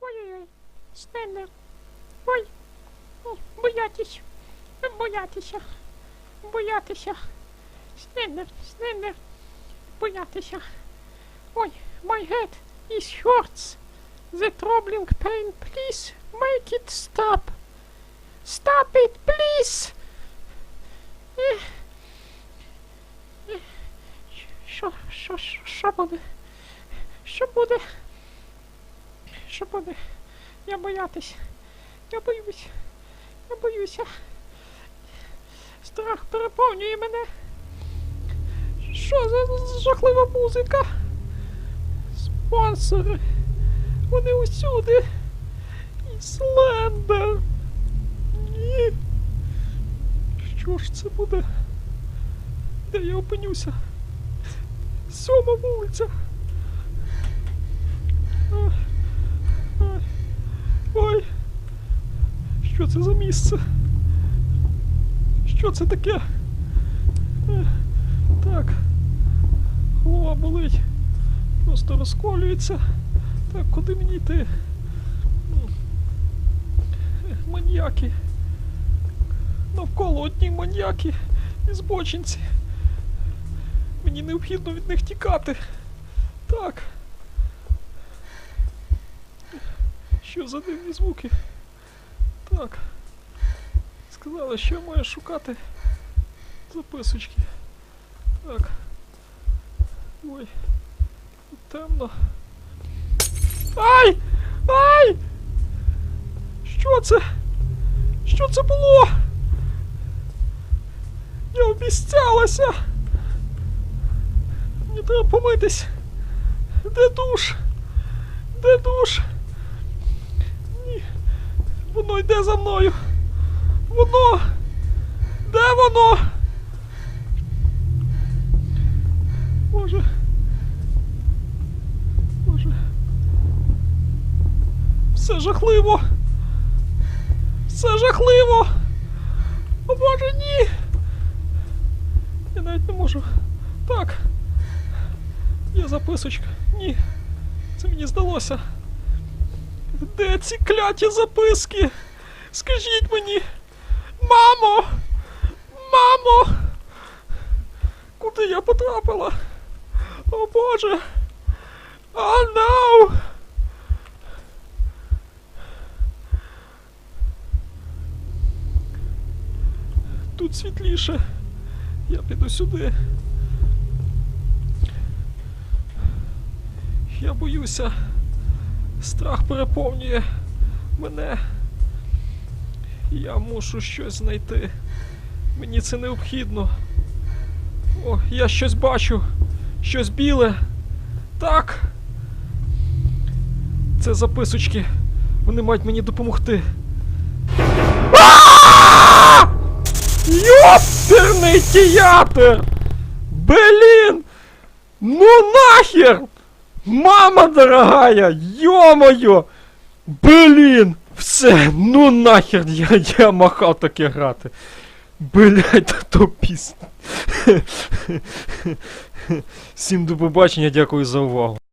Ой-ой-ой, Стенлер. Ой, боятись, боятися, боятися. Стенлер, Стенлер, боятися. Ой, my head is hurts. The troubling pain, please make it stop. Stop it, please. Ех. Що, що, що, що буде? Що буде? Що буде? Я боятись. Я боюсь. Я боюся. Страх переповнює мене. Що за жахлива музика? Спонсори. Вони усюди. І Слендер. Ні. Що ж це буде? Де я опинюся? Сьома вулиця. Ой. Що це за місце? Що це таке? Так. Голова болить. Просто розколюється. Так, куди мені йти? Е, Маньяки. Навколо одні маньяки і збочинці. Мені необхідно від них тікати. Так. Що за дивні звуки? Так. Сказали, що я маю шукати записочки. Так. Ой. Темно. Ай! Ай! Що це? Що це було? Я обіцялася! Мені треба помитись. Де душ? Де душ? Ні. Воно йде за мною. Воно. Де воно? Все жахливо. Все жахливо. О Боже, ні. Я навіть не можу. Так. Є записочка. Ні. Це мені здалося. Де ці кляті записки? Скажіть мені. Мамо! Мамо! Куди я потрапила? О Боже! О, no! Тут світліше. Я піду сюди. Я боюся. Страх переповнює мене. Я мушу щось знайти. Мені це необхідно. О, я щось бачу. Щось біле. Так. Це записочки. Вони мають мені допомогти. Театр! Блін! Ну нахер! Мама дорогая! Ё-моё! Блін! Все, ну нахер я, я махав таке грати. Блять, та то піс. Всім до побачення, дякую за увагу.